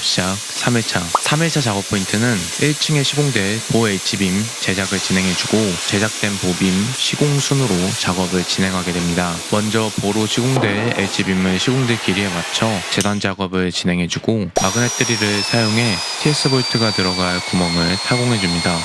작업 시작 3회차 3회차 작업 포인트는 1층의 시공대 보 H빔 제작을 진행해주고 제작된 보빔 시공 순으로 작업을 진행하게 됩니다. 먼저 보로 시공대 H빔을 시공대 길이에 맞춰 재단 작업을 진행해주고 마그넷 드릴을 사용해 TS 볼트가 들어갈 구멍을 타공해줍니다.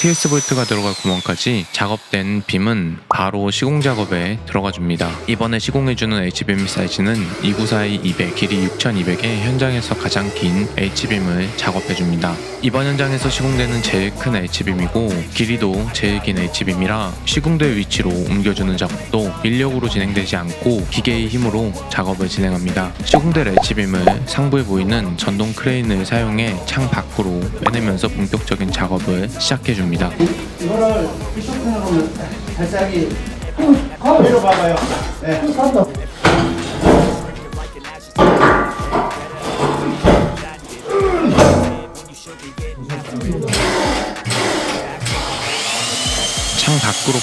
TS 볼트가 들어갈 구멍까지 작업된 빔은 바로 시공 작업에 들어가 줍니다. 이번에 시공해주는 H빔 사이즈는 2942 200, 길이 6200의 현장에서 가장 긴 H빔을 작업해줍니다. 이번 현장에서 시공되는 제일 큰 H빔이고 길이도 제일 긴 H빔이라 시공대 위치로 옮겨주는 작업도 인력으로 진행되지 않고 기계의 힘으로 작업을 진행합니다. 시공될 H빔을 상부에 보이는 전동 크레인을 사용해 창 밖으로 빼내면서 본격적인 작업을 시작해줍니다. 이거를 피쇼펜으로 살짝이 위로 봐봐요. 네.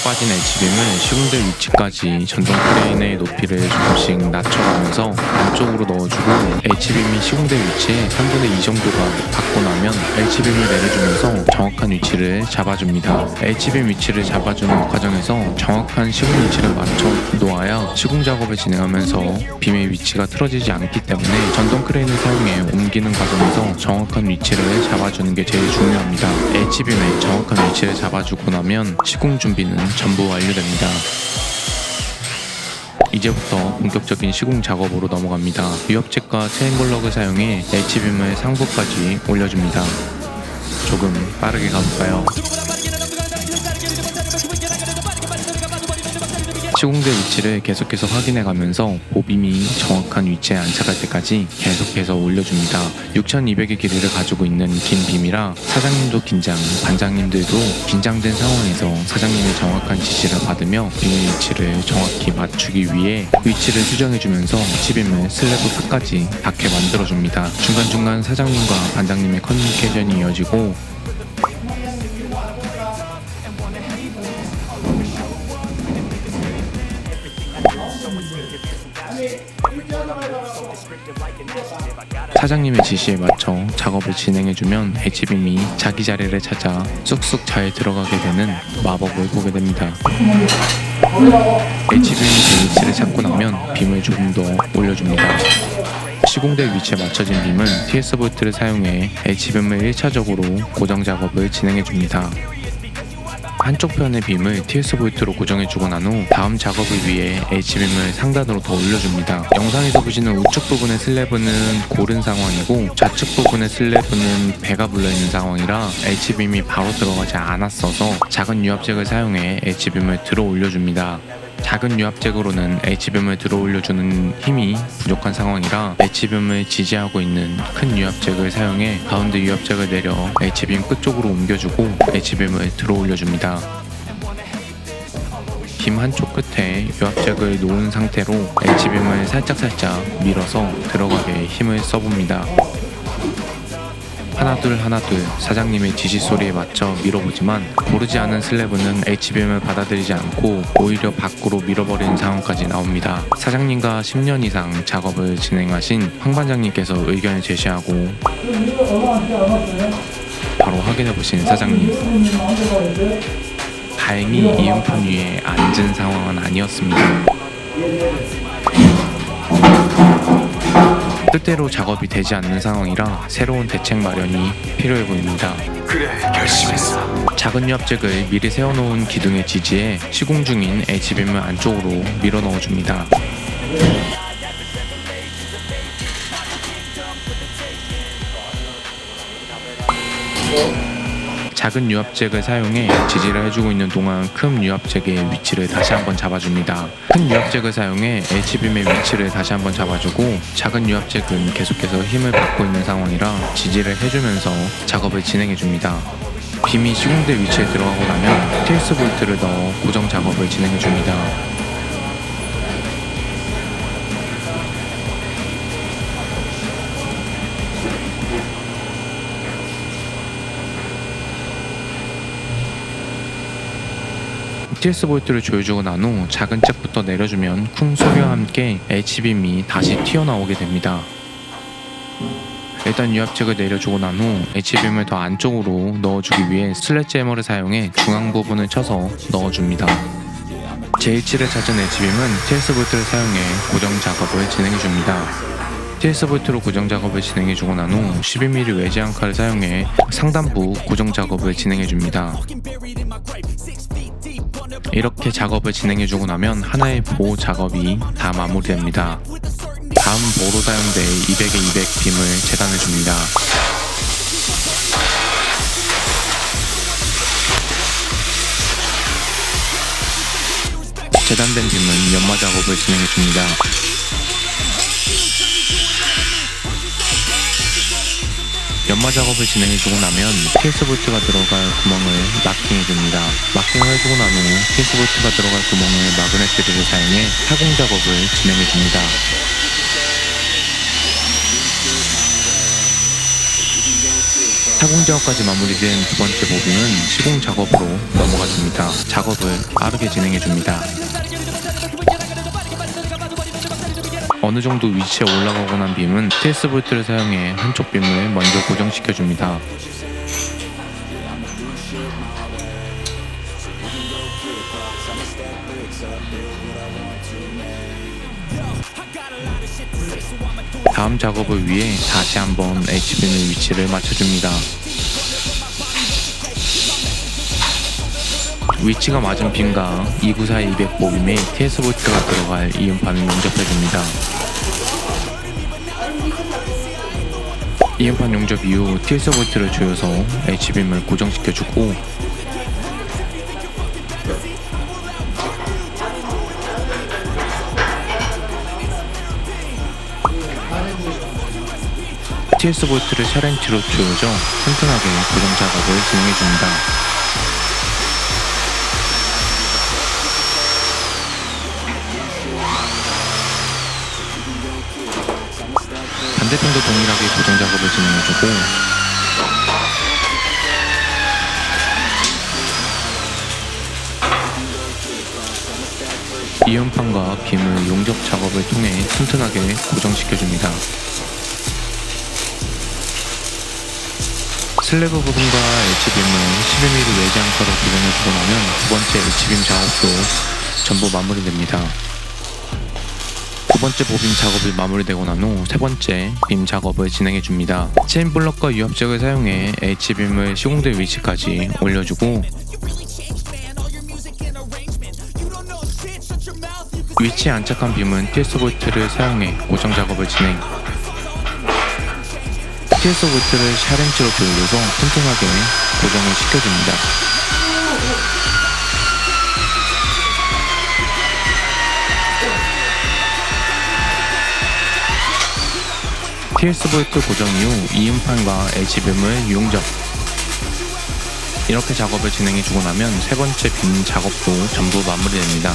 빠진 H빔을 시공대 위치까지 전동 크레인의 높이를 조금씩 낮춰가면서 안쪽으로 넣어주고 H빔이 시공대 위치에 3분의 2 정도가 닿고 나면 H빔을 내려주면서 정확한 위치를 잡아줍니다. H빔 위치를 잡아주는 과정에서 정확한 시공 위치를 맞춰 놓아야 시공 작업을 진행하면서 빔의 위치가 틀어지지 않기 때문에 전동 크레인을 사용해 옮기는 과정에서 정확한 위치를 잡아주는 게 제일 중요합니다. H빔의 정확한 위치를 잡아주고 나면 시공 준비는 전부 완료됩니다. 이제부터 본격적인 시공 작업으로 넘어갑니다. 유압잭과 체인볼럭을 사용해 H빔을 상부까지 올려줍니다. 조금 빠르게 가볼까요? 시공대 위치를 계속해서 확인해 가면서 보빔이 정확한 위치에 안착할 때까지 계속해서 올려줍니다. 6200의 길이를 가지고 있는 긴 빔이라 사장님도 긴장, 반장님들도 긴장된 상황에서 사장님의 정확한 지시를 받으며 빔의 위치를 정확히 맞추기 위해 위치를 수정해주면서 H빔을 슬래브 끝까지 닿게 만들어줍니다. 중간중간 사장님과 반장님의 커뮤니케이션이 이어지고 사장님의 지시에 맞춰 작업을 진행해주면 H빔이 자기 자리를 찾아 쑥쑥 잘 들어가게 되는 마법을 보게 됩니다. H빔이 그 위치를 찾고 나면 빔을 조금 더 올려줍니다. 시공대 위치에 맞춰진 빔은 TS 볼트를 사용해 H빔을 1차적으로 고정 작업을 진행해 줍니다. 한쪽 편의 빔을 TS 볼트로 고정해주고 난 후 다음 작업을 위해 H빔을 상단으로 더 올려줍니다. 영상에서 보시는 우측 부분의 슬래브는 고른 상황이고 좌측 부분의 슬래브는 배가 불러있는 상황이라 H빔이 바로 들어가지 않았어서 작은 유압잭을 사용해 H빔을 들어 올려줍니다. 작은 유압잭으로는 H빔을 들어 올려주는 힘이 부족한 상황이라 H빔을 지지하고 있는 큰 유압잭을 사용해 가운데 유압잭을 내려 H빔 끝쪽으로 옮겨주고 H빔을 들어 올려줍니다. 빔 한쪽 끝에 유압잭을 놓은 상태로 H빔을 살짝살짝 밀어서 들어가게 힘을 써봅니다. 하나 둘 하나 둘 사장님의 지시 소리에 맞춰 밀어보지만 고르지 않은 슬래브는 H빔을 받아들이지 않고 오히려 밖으로 밀어버리는 상황까지 나옵니다. 사장님과 10년 이상 작업을 진행하신 황 반장님께서 의견을 제시하고 바로 확인해 보신 사장님. 다행히 이음판 위에 앉은 상황은 아니었습니다. 뜻대로 작업이 되지 않는 상황이라 새로운 대책 마련이 필요해 보입니다. 그래 결심했어 작은 유압잭을 미리 세워놓은 기둥에 지지해 시공 중인 H빔을 안쪽으로 밀어 넣어줍니다. 작은 유압잭을 사용해 지지를 해주고 있는 동안 큰 유압잭의 위치를 다시 한번 잡아줍니다. 큰 유압잭을 사용해 H빔의 위치를 다시 한번 잡아주고 작은 유압잭은 계속해서 힘을 받고 있는 상황이라 지지를 해주면서 작업을 진행해줍니다. 빔이 시공대 위치에 들어가고 나면 TS 볼트를 넣어 고정 작업을 진행해줍니다. TS 볼트를 조여주고 난 후 작은 잭부터 내려주면 쿵 소리와 함께 H빔이 다시 튀어나오게 됩니다. 일단 유압잭을 내려주고 난 후 H빔을 더 안쪽으로 넣어주기 위해 슬래지해머를 사용해 중앙 부분을 쳐서 넣어줍니다. 제1칠에 찾은 H빔은 TS 볼트를 사용해 고정 작업을 진행해줍니다. TS 볼트로 고정 작업을 진행해 주고 난 후 12mm 외지 앙카를 사용해 상단부 고정 작업을 진행해 줍니다. 이렇게 작업을 진행해주고 나면 하나의 보호 작업이 다 마무리됩니다. 다음 보로 사용될 200에 200 빔을 재단해줍니다. 재단된 빔은 연마 작업을 진행해줍니다. 연마 작업을 진행해주고 나면 TS 볼트가 들어갈 구멍을. 마킹을 해주고 난후 TS 볼트가 들어갈 구멍을 마그네트를 사용해 타공 작업을 진행해 줍니다. 타공 작업까지 마무리된 두 번째 보빙은 시공 작업으로 넘어가 줍니다. 작업을 빠르게 진행해 줍니다. 어느 정도 위치에 올라가고 난 빔은 TS 볼트를 사용해 한쪽 빔을 먼저 고정시켜 줍니다. 다음 작업을 위해 다시 한번 H빔의 위치를 맞춰줍니다. 위치가 맞은 빔과 294 200 보빔에 TS 볼트가 들어갈 이음판을 용접해줍니다. 이음판 용접 이후 TS 볼트를 조여서 H빔을 고정시켜주고 TS 볼트를 샤렌치로 조여져 튼튼하게 고정 작업을 진행해 줍니다. 반대편도 동일하게 고정 작업을 진행해 주고 이음판과 빔을 용접 작업을 통해 튼튼하게 고정시켜줍니다. 슬래브 부분과 H빔을 11mm 외지 앙카로 고정해주고 나면 두 번째 H빔 작업도 전부 마무리됩니다. 두 번째 보빔 작업이 마무리되고 난 후 세 번째 빔 작업을 진행해 줍니다. 체인 블럭과 유압잭을 사용해 H빔을 시공대 위치까지 올려주고 위치에 안착한 빔은 TS 볼트를 사용해 고정 작업을 진행. TS 볼트를 샤렌치로 돌려서 튼튼하게 고정을 시켜줍니다. TS 볼트 고정 이후 이음판과 H빔을 용접 이렇게 작업을 진행해 주고 나면 세 번째 빔 작업도 전부 마무리됩니다.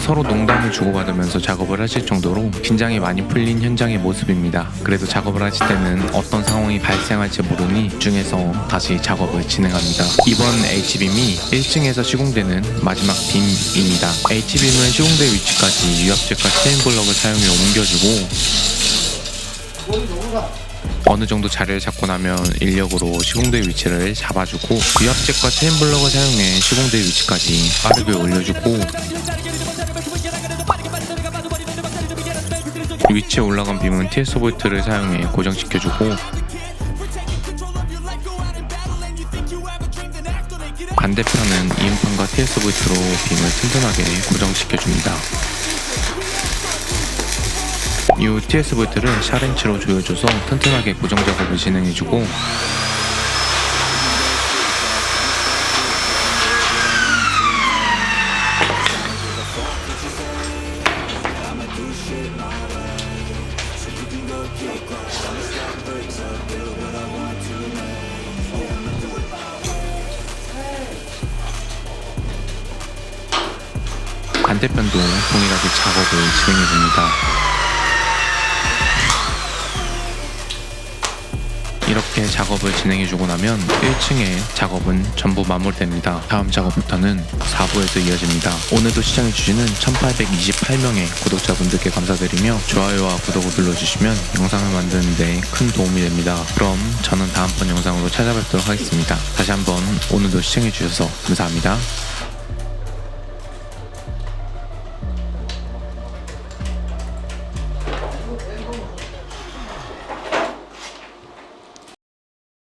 서로 농담을 주고받으면서 작업을 하실 정도로 긴장이 많이 풀린 현장의 모습입니다. 그래도 작업을 하실 때는 어떤 상황이 발생할지 모르니 집중해서 다시 작업을 진행합니다. 이번 H빔이 1층에서 시공되는 마지막 빔입니다. H빔은 시공대 위치까지 유압잭과 체인 블럭을 사용해 옮겨주고 어느 정도 자리를 잡고 나면 인력으로 시공대 위치를 잡아주고 유압잭과 체인 블럭을 사용해 시공대 위치까지 빠르게 올려주고 위치에 올라간 빔은 TS 볼트를 사용해 고정시켜주고 반대편은 이음판과 TS 볼트로 빔을 튼튼하게 고정시켜줍니다. 이후 TS 볼트를 샤렌치로 조여줘서 튼튼하게 고정 작업을 진행해주고 반대편도 동일하게 작업을 진행해줍니다. 이렇게 작업을 진행해주고 나면 1층의 작업은 전부 마무리됩니다. 다음 작업부터는 4부에서 이어집니다. 오늘도 시청해주시는 1828명의 구독자분들께 감사드리며 좋아요와 구독을 눌러주시면 영상을 만드는데 큰 도움이 됩니다. 그럼 저는 다음번 영상으로 찾아뵙도록 하겠습니다. 다시 한번 오늘도 시청해주셔서 감사합니다.